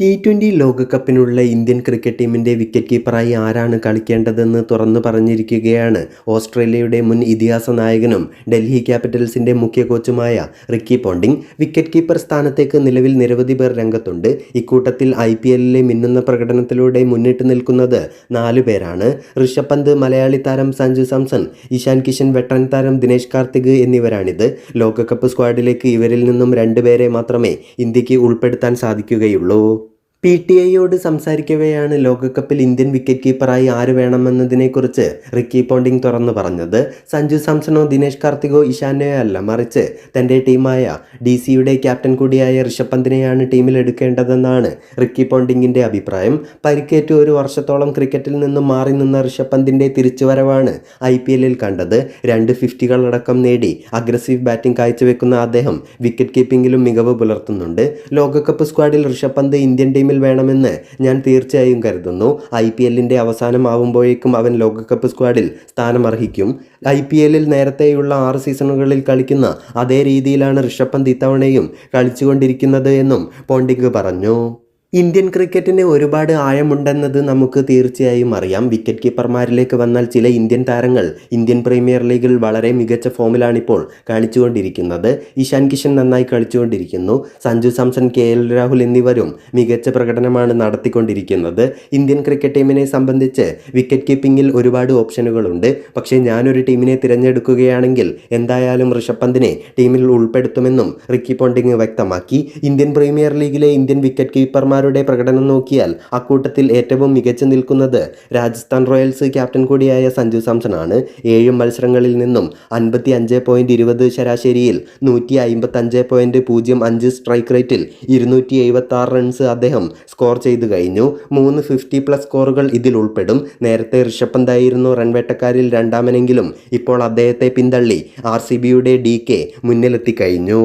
T twenty ലോകകപ്പിനുള്ള Indian cricket ടീമിന്റെ wicket കീപ്പറായി ആരാണ് കളിക്കേണ്ടതെന്ന് തുറന്നു പറഞ്ഞിരിക്കുകയാണ് ഓസ്ട്രേലിയയുടെ മുൻ ഇതിഹാസ നായകനും ഡൽഹി ക്യാപിറ്റൽസിന്റെ മുഖ്യ കോച്ചുമായ റിക്കി പോണ്ടിങ്. വിക്കറ്റ് കീപ്പർ സ്ഥാനത്തേക്ക് നിലവിൽ നിരവധി പേർ രംഗത്തുണ്ട്. ഇക്കൂട്ടത്തിൽ ഐ പി എല്ലിലെ മിന്നുന്ന പ്രകടനത്തിലൂടെ മുന്നിട്ട് നിൽക്കുന്നത് നാലു പേരാണ്. ഋഷഭ് പന്ത് മലയാളി താരം സഞ്ജു സാംസൺ ഇഷാൻ കിഷൻ വെട്ടൻ താരം ദിനേശ് കാർത്തിക് എന്നിവരാണിത്. ലോകകപ്പ് സ്ക്വാഡിലേക്ക് ഇവരിൽ നിന്നും രണ്ടുപേരെ മാത്രമേ ഇന്ത്യയ്ക്ക് ഉൾപ്പെടുത്താൻ സാധിക്കുകയുള്ളൂ. പി ടി ഐയോട് സംസാരിക്കവെയാണ് ലോകകപ്പിൽ ഇന്ത്യൻ വിക്കറ്റ് കീപ്പറായി ആര് വേണമെന്നതിനെക്കുറിച്ച് റിക്കി പോണ്ടിങ് തുറന്നു പറഞ്ഞത്. സഞ്ജു സാംസണോ ദിനേശ് കാർത്തികോ ഇഷാനെയോ അല്ല. മറിച്ച് തന്റെ ടീമായ ഡി സിയുടെ ക്യാപ്റ്റൻ കൂടിയായ ഋഷഭ് പന്തിനെയാണ് ടീമിൽ എടുക്കേണ്ടതെന്നാണ് റിക്കി പോണ്ടിങ്ങിന്റെ അഭിപ്രായം. പരിക്കേറ്റ് ഒരു വർഷത്തോളം ക്രിക്കറ്റിൽ നിന്നും മാറി നിന്ന ഋഷഭ് പന്തിന്റെ തിരിച്ചുവരവാണ് ഐ പി എല്ലിൽ കണ്ടത്. രണ്ട് ഫിഫ്റ്റികളടക്കം നേടി അഗ്രസീവ് ബാറ്റിംഗ് കാഴ്ചവെക്കുന്ന അദ്ദേഹം വിക്കറ്റ് കീപ്പിംഗിലും മികവ് പുലർത്തുന്നുണ്ട്. ലോകകപ്പ് സ്ക്വാഡിൽ ഋഷഭ് പന്ത് ഇന്ത്യൻ ടീമിൽ വേണമെന്ന് ഞാൻ തീർച്ചയായും കരുതുന്നു. ഐ പി എല്ലിന്റെ അവസാനമാവുമ്പോഴേക്കും അവൻ ലോകകപ്പ് സ്ക്വാഡിൽ സ്ഥാനമർഹിക്കും. ഐ പി എല്ലിൽ നേരത്തെയുള്ള ആറ് സീസണുകളിൽ കളിക്കുന്ന അതേ രീതിയിലാണ് ഋഷഭ് പന്ത് ഇത്തവണയും കളിച്ചുകൊണ്ടിരിക്കുന്നത് എന്നും പോണ്ടിങ് പറഞ്ഞു. ഇന്ത്യൻ ക്രിക്കറ്റിന് ഒരുപാട് ആഴമുണ്ടെന്നത് നമുക്ക് തീർച്ചയായും അറിയാം. വിക്കറ്റ് കീപ്പർമാരിലേക്ക് വന്നാൽ ചില ഇന്ത്യൻ താരങ്ങൾ ഇന്ത്യൻ പ്രീമിയർ ലീഗിൽ വളരെ മികച്ച ഫോമിലാണിപ്പോൾ കാണിച്ചുകൊണ്ടിരിക്കുന്നത് ഇഷാൻ കിഷൻ നന്നായി കളിച്ചുകൊണ്ടിരിക്കുന്നു. സഞ്ജു സാംസൺ കെ എൽ രാഹുൽ എന്നിവരും മികച്ച പ്രകടനമാണ് നടത്തിക്കൊണ്ടിരിക്കുന്നത്. ഇന്ത്യൻ ക്രിക്കറ്റ് ടീമിനെ സംബന്ധിച്ച് വിക്കറ്റ് കീപ്പിങ്ങിൽ ഒരുപാട് ഓപ്ഷനുകളുണ്ട്. പക്ഷേ ഞാനൊരു ടീമിനെ തിരഞ്ഞെടുക്കുകയാണെങ്കിൽ എന്തായാലും ഋഷഭ് പന്തിനെ ടീമിൽ ഉൾപ്പെടുത്തുമെന്നും റിക്കി പോണ്ടിങ് വ്യക്തമാക്കി. ഇന്ത്യൻ പ്രീമിയർ ലീഗിലെ ഇന്ത്യൻ വിക്കറ്റ് കീപ്പർമാർ യുടെ പ്രകടനം നോക്കിയാൽ അക്കൂട്ടത്തിൽ ഏറ്റവും മികച്ചു നിൽക്കുന്നത് രാജസ്ഥാൻ റോയൽസ് ക്യാപ്റ്റൻ കൂടിയായ സഞ്ജു സാംസൺ ആണ് ഏഴ് മത്സരങ്ങളിൽ നിന്നും അൻപത്തി അഞ്ച് പോയിന്റ് ഇരുപത് ശരാശരിയിൽ നൂറ്റി അമ്പത്തി അഞ്ച് പോയിന്റ് പൂജ്യം അഞ്ച് സ്ട്രൈക്ക് റേറ്റിൽ ഇരുന്നൂറ്റി എഴുപത്തി ആറ് റൺസ് അദ്ദേഹം സ്കോർ ചെയ്തു കഴിഞ്ഞു. മൂന്ന് ഫിഫ്റ്റി പ്ലസ് സ്കോറുകൾ ഇതിൽ ഉൾപ്പെടും. നേരത്തെ ഋഷഭ് പന്തായിരുന്നു റൺവേട്ടക്കാരിൽ രണ്ടാമനെങ്കിലും ഇപ്പോൾ അദ്ദേഹത്തെ പിന്തള്ളി. ആർ സി ബിയുടെ ഡി കെ മുന്നിലെത്തിക്കഴിഞ്ഞു